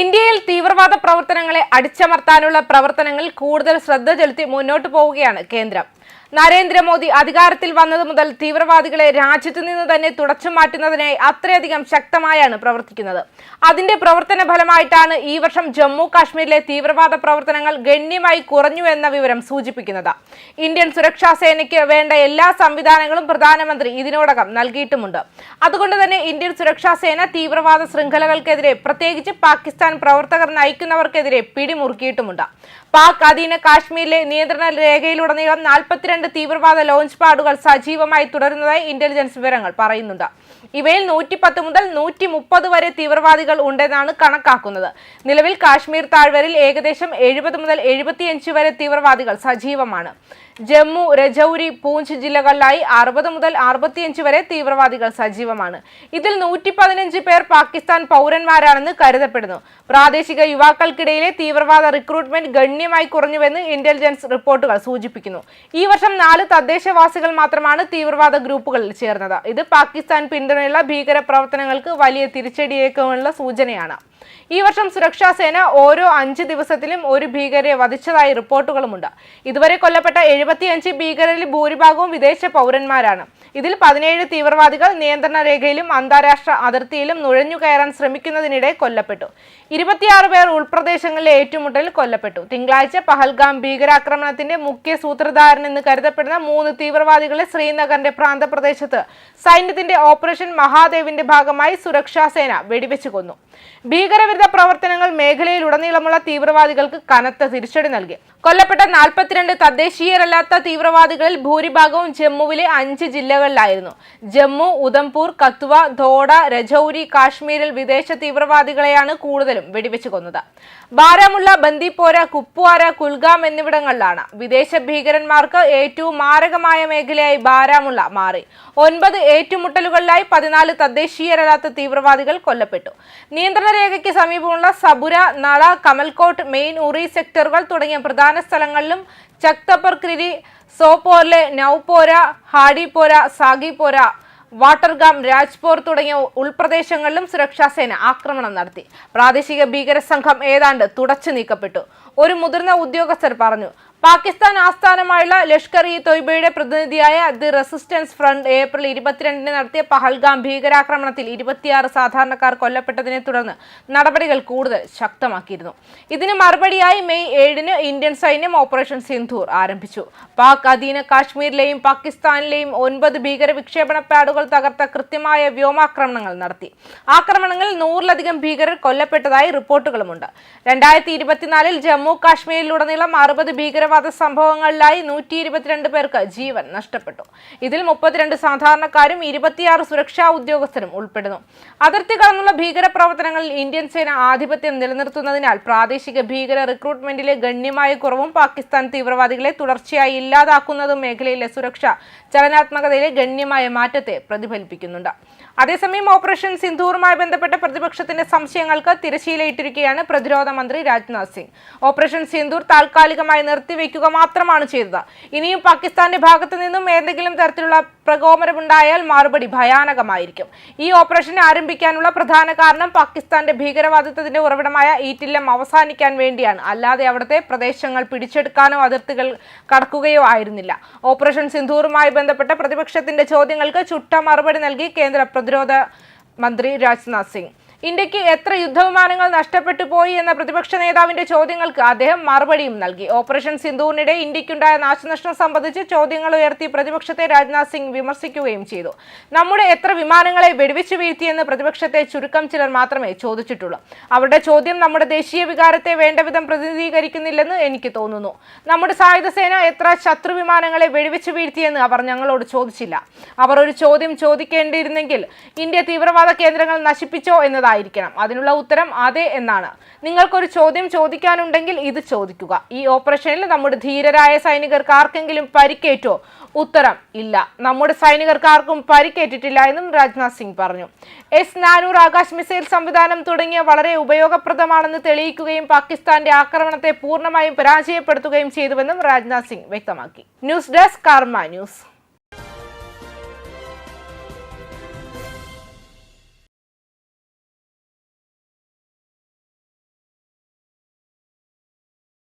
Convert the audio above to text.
ഇന്ത്യയിൽ തീവ്രവാദ പ്രവർത്തനങ്ങളെ അടിച്ചമർത്താനുള്ള പ്രവർത്തനങ്ങളിൽ കൂടുതൽ ശ്രദ്ധ ചെലുത്തി മുന്നോട്ടു പോവുകയാണ് കേന്ദ്രം. നരേന്ദ്രമോദി അധികാരത്തിൽ വന്നത് മുതൽ തീവ്രവാദികളെ രാജ്യത്തു നിന്ന് തന്നെ തുടച്ചു മാറ്റുന്നതിനായി അത്രയധികം ശക്തമായാണ് പ്രവർത്തിക്കുന്നത്. അതിന്റെ പ്രവർത്തന ഫലമായിട്ടാണ് ഈ വർഷം ജമ്മു കാശ്മീരിലെ തീവ്രവാദ പ്രവർത്തനങ്ങൾ ഗണ്യമായി കുറഞ്ഞു എന്ന വിവരം സൂചിപ്പിക്കുന്നത്. ഇന്ത്യൻ സുരക്ഷാ സേനയ്ക്ക് വേണ്ട എല്ലാ സംവിധാനങ്ങളും പ്രധാനമന്ത്രി ഇതിനോടകം നൽകിയിട്ടുമുണ്ട്. അതുകൊണ്ട് തന്നെ ഇന്ത്യൻ സുരക്ഷാ സേന തീവ്രവാദ ശൃംഖലകൾക്കെതിരെ പ്രത്യേകിച്ച് പാകിസ്ഥാൻ പ്രവർത്തകർ നയിക്കുന്നവർക്കെതിരെ പിടിമുറുക്കിയിട്ടുമുണ്ട്. പാക് അധീന കാശ്മീരിലെ നിയന്ത്രണ രേഖയിലുടനീളം നാൽപ്പത്തിരണ്ട് തീവ്രവാദ ലോഞ്ച് പാഡുകൾ സജീവമായി തുടരുന്നതായി ഇന്റലിജൻസ് വിവരങ്ങൾ പറയുന്നുണ്ട്. ഇവയിൽ നൂറ്റി പത്ത് മുതൽ നൂറ്റി മുപ്പത് വരെ തീവ്രവാദികൾ ഉണ്ടെന്നാണ് കണക്കാക്കുന്നത്. നിലവിൽ കാശ്മീർ താഴ്വരയിൽ ഏകദേശം എഴുപത് മുതൽ എഴുപത്തിയഞ്ച് വരെ തീവ്രവാദികൾ സജീവമാണ്. ജമ്മു രജൌരി പൂഞ്ച് ജില്ലകളിലായി അറുപത് മുതൽ അറുപത്തിയഞ്ച് വരെ തീവ്രവാദികൾ സജീവമാണ്. ഇതിൽ നൂറ്റി പതിനഞ്ച് പേർ പാകിസ്ഥാൻ പൗരന്മാരാണെന്ന് കരുതപ്പെടുന്നു. പ്രാദേശിക യുവാക്കൾക്കിടയിലെ തീവ്രവാദ റിക്രൂട്ട്മെന്റ് ഗണ്യമായി കുറഞ്ഞുവെന്ന് ഇന്റലിജൻസ് റിപ്പോർട്ടുകൾ സൂചിപ്പിക്കുന്നു. ഈ വർഷം നാല് തദ്ദേശവാസികൾ മാത്രമാണ് തീവ്രവാദ ഗ്രൂപ്പുകളിൽ ചേർന്നത്. ഇത് പാകിസ്ഥാൻ പിന്തുണയുള്ള ഭീകര പ്രവർത്തനങ്ങൾക്ക് വലിയ തിരിച്ചടിയേക്കുമുള്ള സൂചനയാണ്. ഈ വർഷം സുരക്ഷാ സേന ഓരോ അഞ്ച് ദിവസത്തിലും ഒരു ഭീകരരെ വധിച്ചതായി റിപ്പോർട്ടുകളുമുണ്ട്. ഇതുവരെ കൊല്ലപ്പെട്ട എഴുപത്തിയഞ്ച് ഭീകരരിൽ ഭൂരിഭാഗവും വിദേശ പൗരന്മാരാണ്. ഇതിൽ പതിനേഴ് തീവ്രവാദികൾ നിയന്ത്രണ രേഖയിലും അന്താരാഷ്ട്ര അതിർത്തിയിലും നുഴഞ്ഞു കയറാൻ ശ്രമിക്കുന്നതിനിടെ കൊല്ലപ്പെട്ടു. ഇരുപത്തിയാറ് പേർ ഉൾപ്രദേശങ്ങളിലെ ഏറ്റുമുട്ടലിൽ കൊല്ലപ്പെട്ടു. തിങ്കളാഴ്ച പഹൽഗാം ഭീകരാക്രമണത്തിന്റെ മുഖ്യ സൂത്രധാരൻ എന്ന് കരുതപ്പെടുന്ന മൂന്ന് തീവ്രവാദികളെ ശ്രീനഗറിന്റെ പ്രാന്തപ്രദേശത്ത് സൈന്യത്തിന്റെ ഓപ്പറേഷൻ മഹാദേവിന്റെ ഭാഗമായി സുരക്ഷാ സേന വെടിവെച്ചു കൊന്നു. ഭീകരവിരുദ്ധ പ്രവർത്തനങ്ങൾ മേഖലയിലുടനീളമുള്ള തീവ്രവാദികൾക്ക് കനത്ത തിരിച്ചടി നൽകി. കൊല്ലപ്പെട്ട നാൽപ്പത്തിരണ്ട് തദ്ദേശീയരല്ലാത്ത തീവ്രവാദികളിൽ ഭൂരിഭാഗവും ജമ്മുവിലെ അഞ്ച് ജില്ലകളിലായിരുന്നു. ജമ്മു ഉദംപൂർ കത്വ ധോഡ രജൌരി കാശ്മീരിൽ വിദേശ തീവ്രവാദികളെയാണ് കൂടുതലും വെടിവെച്ചു കൊന്നത്. ബാരാമുള്ള ബന്ദിപ്പോര കുപ്വാര കുൽഗാം എന്നിവിടങ്ങളിലാണ് വിദേശ ഭീകരന്മാർക്ക് ഏറ്റവും മാരകമായ മേഖലയായി ബാരാമുള്ള മാറി. ഒൻപത് ഏറ്റുമുട്ടലുകളിലായി പതിനാല് തദ്ദേശീയരല്ലാത്ത തീവ്രവാദികൾ കൊല്ലപ്പെട്ടു. നിയന്ത്രണ രേഖയ്ക്ക് സമീപമുള്ള സബുര നള കമൽകോട്ട് മെയിൻ ഉറി സെക്ടറുകൾ തുടങ്ങിയ പ്രധാന സ്ഥലങ്ങളിലും ചക്തപ്പർ സോപോർലെ നൌപോര ഹാഡിപോര സാഗിപോര വാട്ടർഗാം രാജ്പോർ തുടങ്ങിയ ഉൾപ്രദേശങ്ങളിലും സുരക്ഷാസേന ആക്രമണം നടത്തി. പ്രാദേശിക ഭീകര സംഘം ഏതാണ്ട് തുടച്ചു നീക്കപ്പെട്ടു. ഒരു മുതിർന്ന ഉദ്യോഗസ്ഥർ പറഞ്ഞു പാകിസ്ഥാൻ ആസ്ഥാനമായുള്ള ലഷ്കർ ഇ തൊയ്ബയുടെ പ്രതിനിധിയായ ദി റെസിസ്റ്റൻസ് ഫ്രണ്ട് ഏപ്രിൽ ഇരുപത്തിരണ്ടിന് നടത്തിയ പഹൽഗാം ഭീകരാക്രമണത്തിൽ ഇരുപത്തിയാറ് സാധാരണക്കാർ കൊല്ലപ്പെട്ടതിനെ തുടർന്ന് നടപടികൾ കൂടുതൽ ശക്തമാക്കിയിരുന്നു. ഇതിന് മറുപടിയായി മെയ് ഏഴിന് ഇന്ത്യൻ സൈന്യം ഓപ്പറേഷൻ സിന്ധൂർ ആരംഭിച്ചു. പാക് അധീന കാശ്മീരിലെയും പാകിസ്ഥാനിലെയും ഒൻപത് ഭീകര വിക്ഷേപണ പാഡുകൾ തകർത്ത കൃത്യമായ വ്യോമാക്രമണങ്ങൾ നടത്തി. ആക്രമണങ്ങളിൽ നൂറിലധികം ഭീകരർ കൊല്ലപ്പെട്ടതായി റിപ്പോർട്ടുകളുമുണ്ട്. രണ്ടായിരത്തി ഇരുപത്തിനാലിൽ ജമ്മു കാശ്മീരിലുടനീളം അറുപത് ഭീകരവാദ സംഭവങ്ങളിലായി നൂറ്റി ഇരുപത്തിരണ്ട് പേർക്ക് ജീവൻ നഷ്ടപ്പെട്ടു. ഇതിൽ മുപ്പത്തിരണ്ട് സാധാരണക്കാരും ഇരുപത്തിയാറ് സുരക്ഷാ ഉദ്യോഗസ്ഥരും ഉൾപ്പെടുന്നു. അതിർത്തി കടന്നുള്ള ഭീകര പ്രവർത്തനങ്ങളിൽ ഇന്ത്യൻ സേന ആധിപത്യം നിലനിർത്തുന്നതിനാൽ പ്രാദേശിക ഭീകര റിക്രൂട്ട്മെന്റിലെ ഗണ്യമായ കുറവും പാകിസ്ഥാൻ തീവ്രവാദികളെ തുടർച്ചയായി ഇല്ലാതാക്കുന്നതും മേഖലയിലെ സുരക്ഷ ചലനാത്മകതയിലെ ഗണ്യമായ മാറ്റത്തെ പ്രതിഫലിപ്പിക്കുന്നുണ്ട്. അതേസമയം ഓപ്പറേഷൻ സിന്ധൂറുമായി ബന്ധപ്പെട്ട പ്രതിപക്ഷത്തിന്റെ സംശയങ്ങൾക്ക് തിരശീലയിട്ടിരിക്കുകയാണ് പ്രതിരോധ മന്ത്രി രാജ്നാഥ് സിംഗ്. ഓപ്പറേഷൻ സിന്ധൂർ താൽക്കാലികമായി നിർത്തിവെക്കുക മാത്രമാണ് ചെയ്തത്. ഇനിയും പാകിസ്ഥാന്റെ ഭാഗത്തു നിന്നും ഏതെങ്കിലും തരത്തിലുള്ള പ്രകോപനമുണ്ടായാൽ മറുപടി ഭയാനകമായിരിക്കും. ഈ ഓപ്പറേഷൻ ആരംഭിക്കാനുള്ള പ്രധാന കാരണം പാകിസ്ഥാന്റെ ഭീകരവാദിത്വത്തിന്റെ ഉറവിടമായ ഈറ്റില്ലം അവസാനിക്കാൻ വേണ്ടിയാണ്. അല്ലാതെ അവിടുത്തെ പ്രദേശങ്ങൾ പിടിച്ചെടുക്കാനോ അതിർത്തികൾ കടക്കുകയോ ആയിരുന്നില്ല. ഓപ്പറേഷൻ സിന്ധൂറുമായി ബന്ധപ്പെട്ട പ്രതിപക്ഷത്തിന്റെ ചോദ്യങ്ങൾക്ക് ചുട്ട മറുപടി നൽകി കേന്ദ്ര പ്രതിരോധ മന്ത്രി രാജ്നാഥ് സിംഗ്. ഇന്ത്യയ്ക്ക് എത്ര യുദ്ധവിമാനങ്ങൾ നഷ്ടപ്പെട്ടു പോയി എന്ന പ്രതിപക്ഷ നേതാവിന്റെ ചോദ്യങ്ങൾക്ക് അദ്ദേഹം മറുപടിയും നൽകി. ഓപ്പറേഷൻ സിന്ധുവിനിടെ ഇന്ത്യക്കുണ്ടായ നാശനഷ്ടം സംബന്ധിച്ച് ചോദ്യങ്ങൾ ഉയർത്തി പ്രതിപക്ഷത്തെ രാജ്നാഥ് സിംഗ് വിമർശിക്കുകയും ചെയ്തു. നമ്മുടെ എത്ര വിമാനങ്ങളെ വെടിവെച്ചു വീഴ്ത്തിയെന്ന് പ്രതിപക്ഷത്തെ ചുരുക്കം ചിലർ മാത്രമേ ചോദിച്ചിട്ടുള്ളൂ. അവരുടെ ചോദ്യം നമ്മുടെ ദേശീയ വികാരത്തെ വേണ്ടവിധം പ്രതിനിധീകരിക്കുന്നില്ലെന്ന് എനിക്ക് തോന്നുന്നു. നമ്മുടെ സായുധ സേന എത്ര ശത്രു വിമാനങ്ങളെ വെടിവെച്ചു വീഴ്ത്തിയെന്ന് അവർ ഞങ്ങളോട് ചോദിച്ചില്ല. അവർ ഒരു ചോദ്യം ചോദിക്കേണ്ടിയിരുന്നെങ്കിൽ ഇന്ത്യ തീവ്രവാദ കേന്ദ്രങ്ങൾ നശിപ്പിച്ചോ എന്നതായിരിക്കണം അതിനുള്ള ഉത്തരം അതെ എന്നാണ്. നിങ്ങൾക്കൊരു ചോദ്യം ചോദിക്കാനുണ്ടെങ്കിൽ ഇത് ചോദിക്കുക. ഈ ഓപ്പറേഷനിൽ നമ്മുടെ ധീരരായ സൈനികർക്ക് ആർക്കെങ്കിലും പരിക്കേറ്റോ? ഉത്തരം ഇല്ല. നമ്മുടെ സൈനികർക്ക് ആർക്കും പരിക്കേറ്റിട്ടില്ല എന്നും രാജ്നാഥ് സിംഗ് പറഞ്ഞു. എസ് നാനൂർ ആകാശ് മിസൈൽ സംവിധാനം തുടങ്ങിയ വളരെ ഉപയോഗപ്രദമാണെന്ന് തെളിയിക്കുകയും പാകിസ്ഥാന്റെ ആക്രമണത്തെ പൂർണമായും പരാജയപ്പെടുത്തുകയും ചെയ്തുവെന്നും രാജ്നാഥ് സിംഗ് വ്യക്തമാക്കി. News desk Karma news.